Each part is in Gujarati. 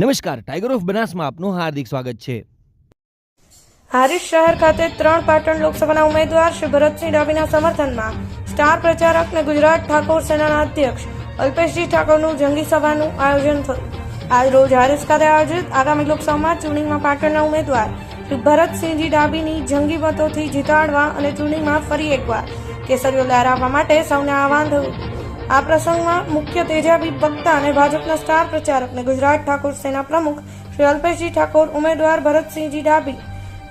નમસ્કાર ટાઈગર ઓફ બનાસમાં આપનું હાર્દિક સ્વાગત છે. હારીજ શહેર ખાતે ત્રણ પાટણ લોકસભાના ઉમેદવાર શ્રી ભરતસિંહ ડાબીના સમર્થનમાં સ્ટાર પ્રચારક અને ગુજરાત ઠાકોર સેનાના અધ્યક્ષ અલ્પેશજી ઠાકોરનું જંગી સભાનું આયોજન થયું. આજ રોજ હારીજ ખાતે આયોજિત આગામી લોકસભામાં ચૂંટણીમાં પાટણના ઉમેદવાર શ્રી ભરતસિંહજી ડાબીની જંગી મતોથી જીતાડવા અને ચૂંટણીમાં ફરી એકવાર કેસરીઓ લહેરાવવા માટે સૌને આહવાન થયું. આ પ્રસંગમાં મુખ્ય તેજાબી વક્તા અને ભાજપના સ્ટાર પ્રચારક અને ગુજરાત ઠાકોર સેના પ્રમુખ શ્રી અલ્પેશજી ઠાકોર, ઉમેદવાર ભરતસિંહજી ડાભી,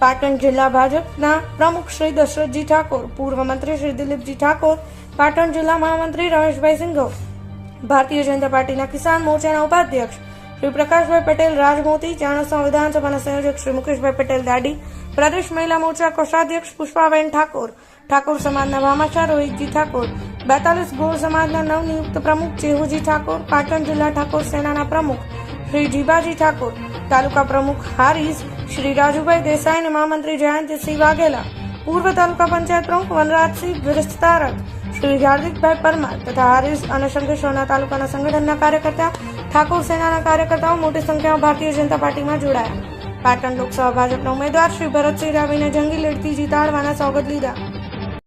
પાટણ જિલ્લા ભાજપના પ્રમુખ શ્રી દશરથજી ઠાકોર, પૂર્વ મંત્રી શ્રી દિલીપજી ઠાકોર, પાટણ જિલ્લા મહામંત્રી રમેશભાઈ સિંઘો, ભારતીય જનતા પાર્ટીના કિસાન મોરચાના ઉપાધ્યક્ષ શ્રી પ્રકાશભાઈ પટેલ, રાજમોતી, ચાણસ્મા વિધાનસભાના સંયોજક શ્રી મુકેશભાઈ પટેલ દાડી, પ્રદેશ મહિલા મોરચા કોષાધ્યક્ષ પુષ્પાબેન ઠાકોર ઠાકોર સમાજના ભામાશા રોહિતજી ઠાકોર બેતાલીસ ગોળ સમાજના નવનિયુક્ત પ્રમુખ ચેહુજી ઠાકોર, પાટણ જિલ્લા ઠાકોર સેનાના પ્રમુખ શ્રી જીબાજી ઠાકોર, તાલુકા પ્રમુખ હારીસ શ્રી રાજુભાઈ દેસાઈ અને મહામંત્રી જયંતિસિંહ વાઘેલા, પૂર્વ તાલુકા પંચાયત પ્રમુખ વનરાજસિંહ વિસ્તારક શ્રી હાર્દિકભાઈ પરમાર તથા હારીસ અને શંકેશ્વરના તાલુકાના સંગઠનના કાર્યકર્તા, ઠાકોર સેનાના કાર્યકર્તાઓ મોટી સંખ્યામાં ભારતીય જનતા પાર્ટીમાં જોડાયા. પાટણ લોકસભા ભાજપના ઉમેદવાર શ્રી ભરતસિંહ રાવીને જંગી લડતી જીતાડવાના સોગત લીધા.